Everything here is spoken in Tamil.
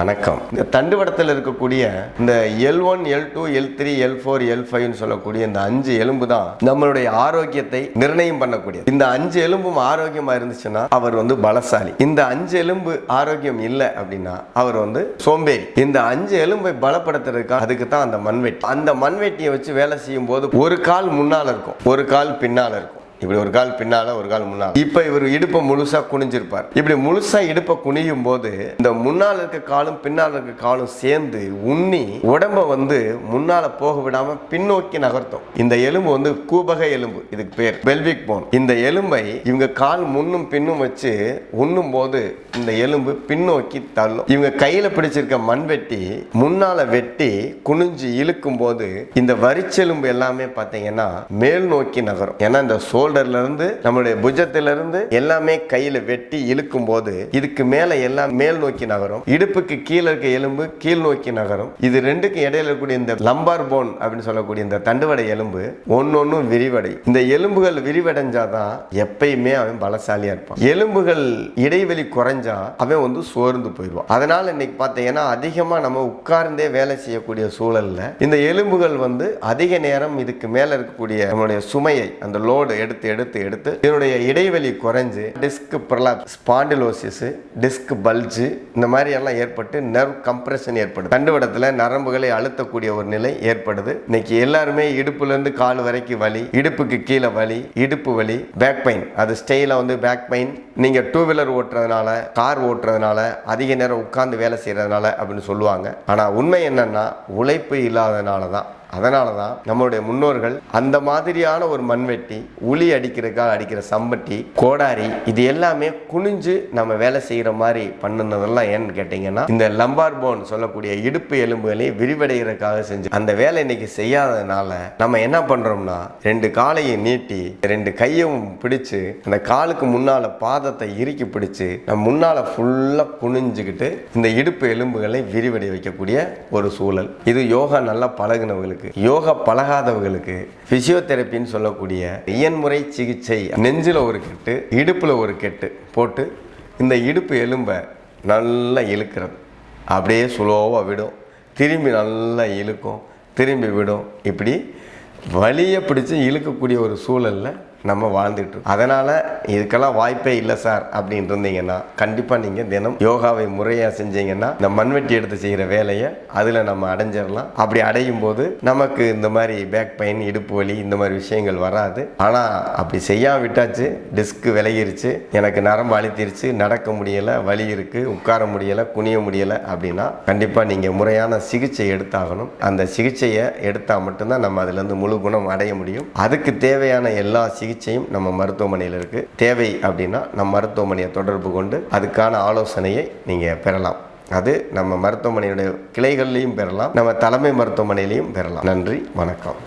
வணக்கம். இந்த தண்டுவடத்தில் இருக்கக்கூடிய இந்த L one L two L three L four L ஃபைவ்னு சொல்லக்கூடிய இந்த அஞ்சு எலும்பு தான் நம்மளுடைய ஆரோக்கியத்தை நிர்ணயம் பண்ணக்கூடியது. இந்த அஞ்சு எலும்பும் ஆரோக்கியமா இருந்துச்சுன்னா அவர் வந்து பலசாலி. இந்த அஞ்சு எலும்பு ஆரோக்கியம் இல்லை அப்படின்னா அவர் வந்து சோம்பேறி. இந்த அஞ்சு எலும்பை பலப்படுத்துறதுக்கு அதுக்கு தான் அந்த மண்வெட்டி. அந்த மண்வெட்டியை வச்சு வேலை செய்யும் போது ஒரு கால் முன்னால இருக்கும் ஒரு கால் பின்னால இருக்கும். இப்படி ஒரு கால் பின்னால ஒரு கால் முன்னால. இப்ப இவர் இடுப்பை முழுசா குனிஞ்சிருப்பார். இப்படி முழுசா இடுப்பை குனியும் போது இந்த முன்னால இருக்க காலும் பின்னால இருக்க காலும் சேர்ந்து உண்ணி உடம்ப வந்து முன்னால போக விடாம பின்னோக்கி நகர்த்தும். இந்த எலும்பு வந்து கூபக எலும்பு இதுக்கு பேர். Pelvic bone. இந்த எலும்பை இவங்க கால் முன்னும் பின்னும் வச்சு உண்ணும் போது இந்த எலும்பு பின்னோக்கி தள்ளும். இவங்க கையில பிடிச்சிருக்க மண்வெட்டி முன்னால வெட்டி குனிஞ்சு இழுக்கும் போது இந்த வரிச்செலும்பு எல்லாமே பார்த்தீங்கன்னா மேல் நோக்கி நகரும். ஏன்னா இந்த சோல் இருந்து நம்மளுடைய புஜத்துல இருந்து எல்லாமே கையில வெட்டி இழுக்கும் போது இதுக்கு மேல எல்லாம் மேல் நோக்கி நகரும் இடுப்புக்கு கீழே இருக்க எலும்பு கீழ் நோக்கி நகரும். இது ரெண்டுக்கும் இடையில இருக்கக்கூடிய இந்த லம்பார் போன் அப்படின்னு சொல்லக்கூடிய இந்த தண்டுவடை எலும்பு ஒன்னொன்னும் விரிவடை. இந்த எலும்புகள் விரிவடைஞ்சாதான் எப்பயுமே அவன் பலசாலியா இருப்பான். எலும்புகள் இடைவெளி குறைஞ்சா அவன் வந்து சோர்ந்து போயிடுவான். அதனால இன்னைக்கு பார்த்தீங்கன்னா அதிகமா நம்ம உட்கார்ந்தே வேலை செய்யக்கூடிய சூழல்ல இந்த எலும்புகள் வந்து அதிக நேரம் இதுக்கு மேல இருக்கக்கூடிய நம்மளுடைய சுமையை அந்த லோடு எடுத்து எடுத்து எடுத்து இதனுடைய இடைவெளி குறைஞ்சு disc prolapse spondylosis disc bulge இந்த மாதிரி எல்லாம் ஏற்பட்டு நர்வ் கம்ப்ரெஷன் ஏற்படுது. தண்டுவடத்தில் நரம்புகளை அழுத்தக்கூடிய ஒரு நிலை ஏற்படுது. இன்னைக்கு எல்லாருமே இடுப்புல இருந்து கால் வரைக்கும் வலி இடுப்புக்கு கீழே வலி இடுப்பு வலி பேக் பெயின் அது ஸ்டெயிலாக வந்து பேக் பெயின் நீங்க டூ வீலர் ஓட்டுறதுனால கார் ஓட்டுறதுனால அதிக நேரம் உட்கார்ந்து வேலை செய்யறதுனால அப்படின்னு சொல்லுவாங்க. ஆனா உண்மை என்னன்னா உழைப்பு இல்லாதனால தான் அதனால தான் நம்மளுடைய முன்னோர்கள் அந்த மாதிரியான ஒரு மண்வெட்டி உளி அடிக்கிறதுக்காக அடிக்கிற சம்பட்டி கோடாரி இது எல்லாமே குனிஞ்சு நம்ம வேலை செய்கிற மாதிரி பண்ணுனதெல்லாம் ஏன்னு கேட்டிங்கன்னா இந்த லம்பார் போன் சொல்லக்கூடிய இடுப்பு எலும்புகளையும் விரிவடைகிறதுக்காக செஞ்சு அந்த வேலை இன்னைக்கு செய்யாததுனால நம்ம என்ன பண்ணுறோம்னா ரெண்டு காலையும் நீட்டி ரெண்டு கையும் பிடிச்சு அந்த காலுக்கு முன்னால் பாதத்தை இறுக்கி பிடிச்சு நம்ம முன்னால் ஃபுல்லாக குனிஞ்சுக்கிட்டு இந்த இடுப்பு எலும்புகளை விரிவடை வைக்கக்கூடிய ஒரு சூழல். இது யோகா நல்லா பழகினவங்களுக்கு யோகா பழகாதவர்களுக்கு ஃபிசியோதெரப்பின்னு சொல்லக்கூடிய இயன்முறை சிகிச்சை. நெஞ்சில் ஒரு கெட்டு இடுப்பில் ஒரு கெட்டு போட்டு இந்த இடுப்பு எலும்பை நல்லா இழுக்கிறது. அப்படியே சுலோவாக விடும். திரும்பி நல்லா இழுக்கும். திரும்பி விடும். இப்படி வலியை பிடிச்சி இழுக்கக்கூடிய ஒரு சூழலில் நம்ம வாழ்ந்துட்டு அதனால் இதுக்கெல்லாம் வாய்ப்பே இல்லை சார் அப்படின்னு இருந்தீங்கன்னா கண்டிப்பாக நீங்கள் தினம் யோகாவை முறையாக செஞ்சீங்கன்னா இந்த மண்வெட்டி எடுத்து செய்கிற வேலையை அதில் நம்ம அடைஞ்சிடலாம். அப்படி அடையும் போது நமக்கு இந்த மாதிரி பேக் பெயின் இடுப்பு வலி இந்த மாதிரி விஷயங்கள் வராது. ஆனால் அப்படி செய்யாம விட்டாச்சு டிஸ்க் விலகிருச்சு எனக்கு நரம்பு அழுத்திருச்சு நடக்க முடியலை வலி இருக்குது உட்கார முடியலை குனிய முடியலை அப்படின்னா கண்டிப்பாக நீங்கள் முறையான சிகிச்சை எடுத்தாகணும். அந்த சிகிச்சையை எடுத்தால் மட்டும்தான் நம்ம அதுலேருந்து முழு குணம் அடைய முடியும். அதுக்கு தேவையான எல்லா சிகிச்சை சிகிச்சையும் நம்ம மருத்துவமனையில் இருக்குது தேவை அப்படின்னா நம்ம மருத்துவமனையை தொடர்பு கொண்டு அதுக்கான ஆலோசனையை நீங்கள் பெறலாம். அது நம்ம மருத்துவமனையுடைய கிளைகள்லையும் பெறலாம். நம்ம தலைமை மருத்துவமனையிலையும் பெறலாம். நன்றி வணக்கம்.